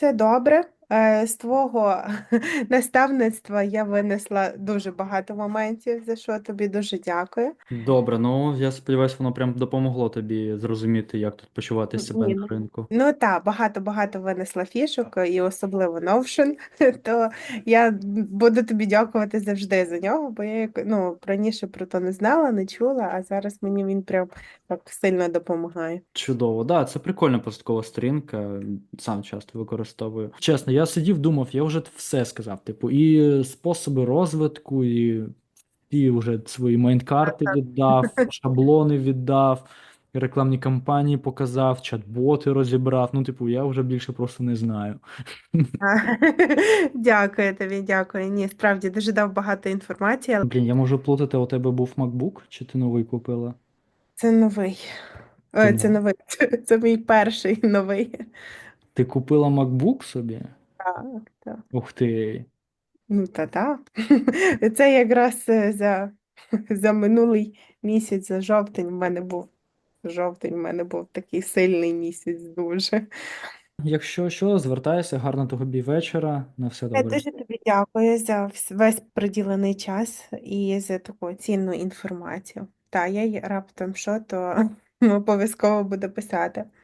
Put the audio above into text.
Все добре. Е, З твого наставництва я винесла дуже багато моментів, за що тобі дуже дякую. Добре, ну я сподіваюся, воно прям допомогло тобі зрозуміти, як тут почувати себе Ні, на ну, ринку. ну так, багато-багато винесла фішок, і особливо Notion, то я буду тобі дякувати завжди за нього, бо я як- ну, раніше про то не знала, не чула, а зараз мені він прям так сильно допомагає. Чудово, да, це прикольна посткова сторінка, сам часто використовую. Чесно, я сидів, думав, я вже все сказав. Типу, і способи розвитку, і і вже свої майнкарти віддав, шаблони віддав, рекламні кампанії показав, чат-боти розібрав. Ну, типу, я вже більше просто не знаю. Дякую тобі, дякую. Ні, справді дуже дав багато інформації, але Блін, я можу плутати, у тебе був MacBook, чи ти новий купила? це новий. Е, Це новий. Це мій перший новий. ти купила MacBook собі? Так, так. Ух ти. Ну, та так. Це якраз е, за, за минулий місяць, за жовтень в мене був. Жовтень в мене був такий сильний місяць дуже. Якщо що, звертайся, гарного тобі вечора. На все Я добре. дуже тобі дякую за весь приділений час і за таку цінну інформацію. Та я й раптом що, то обов'язково буду писати.